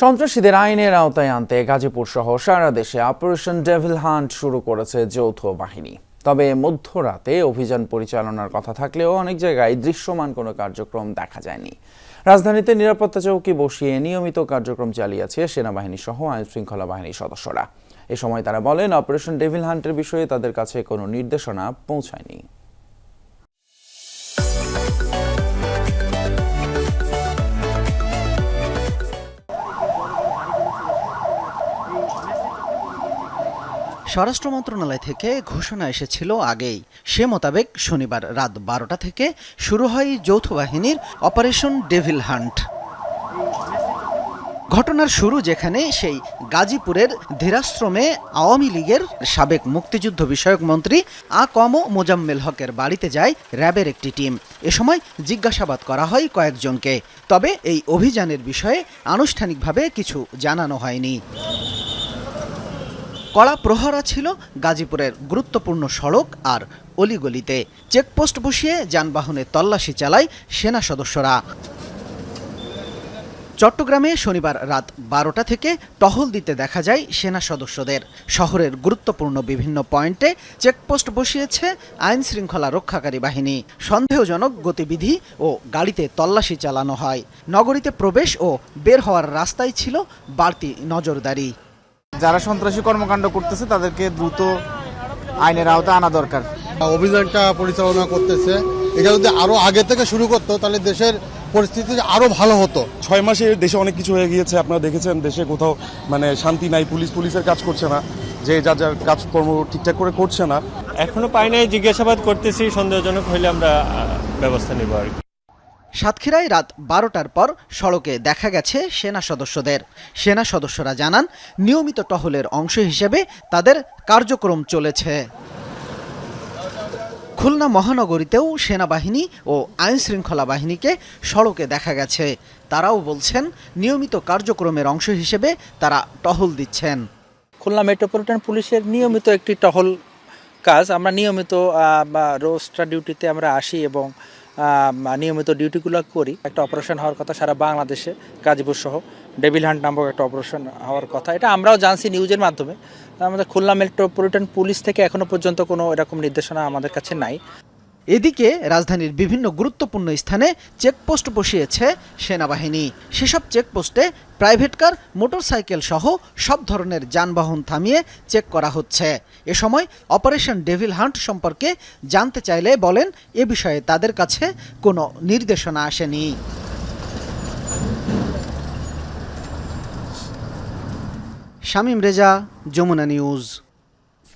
সন্ত্রাসীদের আইনের আওতায় আনতে গাজীপুর সহ সারা দেশে অপারেশন ডেভিল হান্ট শুরু করেছে যৌথ বাহিনী। তবে মধ্যরাতে অভিযান পরিচালনার কথা থাকলেও অনেক জায়গায় দৃশ্যমান কোনো কার্যক্রম দেখা যায়নি। রাজধানীতে নিরাপত্তা চৌকি বসিয়ে নিয়মিত কার্যক্রম চালিয়েছে সেনাবাহিনী সহ আইন শৃঙ্খলা বাহিনীর সদস্যরা। এ সময় তারা বলেন অপারেশন ডেভিল হান্টের বিষয়ে তাদের কাছে কোনো নির্দেশনা পৌঁছায়নি। স্বরাষ্ট্র মন্ত্রণালয় থেকে ঘোষণা এসেছিল আগেই। সে মোতাবেক শনিবার রাত বারোটা থেকে শুরু হয় যৌথ বাহিনীর অপারেশন ডেভিল হান্ট। ঘটনার শুরু যেখানে সেই গাজীপুরের ধীরাশ্রমে আওয়ামী লীগের সাবেক মুক্তিযুদ্ধ বিষয়ক মন্ত্রী আ কম মোজাম্মেল হকের বাড়িতে যায় র্যাবের একটি টিম। এ সময় জিজ্ঞাসাবাদ করা হয় কয়েকজনকে। তবে এই অভিযানের বিষয়ে আনুষ্ঠানিকভাবে কিছু জানানো হয়নি। কড়া প্রহরা ছিল গাজীপুরের গুরুত্বপূর্ণ সড়ক আর অলিগলিতে। চেকপোস্ট বসিয়ে যানবাহনে তল্লাশি চালায় সেনা সদস্যরা। চট্টগ্রামে শনিবার রাত বারোটা থেকে টহল দিতে দেখা যায় সেনা সদস্যদের। শহরের গুরুত্বপূর্ণ বিভিন্ন পয়েন্টে চেকপোস্ট বসিয়েছে আইন শৃঙ্খলা রক্ষাকারী বাহিনী। সন্দেহজনক গতিবিধি ও গাড়িতে তল্লাশি চালানো হয়। নগরীতে প্রবেশ ও বের হওয়ার রাস্তায় ছিল বাড়তি নজরদারি। যারা সন্ত্রাসী কর্মকাণ্ড করতেছে তাদেরকে দ্রুত আইনের আওতায় আনা দরকার। অভিযানটা পরিচালনা করতেছে। এটা যদি আরও আগে থেকে শুরু করতো তাহলে দেশের পরিস্থিতি আরও ভালো হতো। ছয় মাসে দেশে অনেক কিছু হয়ে গিয়েছে। আপনারা দেখেছেন দেশে কোথাও মানে শান্তি নাই পুলিশ পুলিশের কাজ করছে না। যে যা যার কাজকর্ম ঠিকঠাক করে করছে না। এখনও পাই নাই জিজ্ঞাসাবাদ করতেছি সন্দেহজনক হইলে আমরা ব্যবস্থা নেব আর কি। সাতক্ষীরায় রাত বারোটার পর সড়কে দেখা গেছে সেনা সদস্যদের। সেনা সদস্যরা জানান, নিয়মিত টহলের অংশ হিসেবে তাদের কার্যক্রম চলেছে। খুলনা মহানগরীতেও সেনাবাহিনী ও আইন শৃঙ্খলা বাহিনীকে সড়কে দেখা গেছে। তারাও বলছেন, নিয়মিত কার্যক্রমের অংশ হিসেবে তারা টহল দিচ্ছেন। খুলনা মেট্রোপলিটন পুলিশের নিয়মিত একটি টহল কাজ। আমরা নিয়মিত রোস্টার ডিউটিতে আমরা আসি এবং নিয়মিত ডিউটিগুলো করি। একটা অপারেশন হওয়ার কথা সারা বাংলাদেশে, গাজীপুর সহ ডেভিল হান্ট নামক একটা অপারেশন হওয়ার কথা। এটা আমরাও জানছি নিউজের মাধ্যমে। আমাদের খুলনা মেট্রোপলিটন পুলিশ থেকে এখনও পর্যন্ত কোনো এরকম নির্দেশনা আমাদের কাছে নাই। এদিকে রাজধানীর বিভিন্ন গুরুত্বপূর্ণ স্থানে চেকপোস্ট বসিয়েছে সেনাবাহিনী। সেসব চেকপোস্টে প্রাইভেট কার, মোটরসাইকেল সহ সব ধরনের যানবাহন থামিয়ে চেক করা হচ্ছে। এ সময় অপারেশন ডেভিল হান্ট সম্পর্কে জানতে চাইলে বলেন, এ বিষয়ে তাদের কাছে কোনো নির্দেশনা আসেনি। শামীম রেজা, যমুনা নিউজ।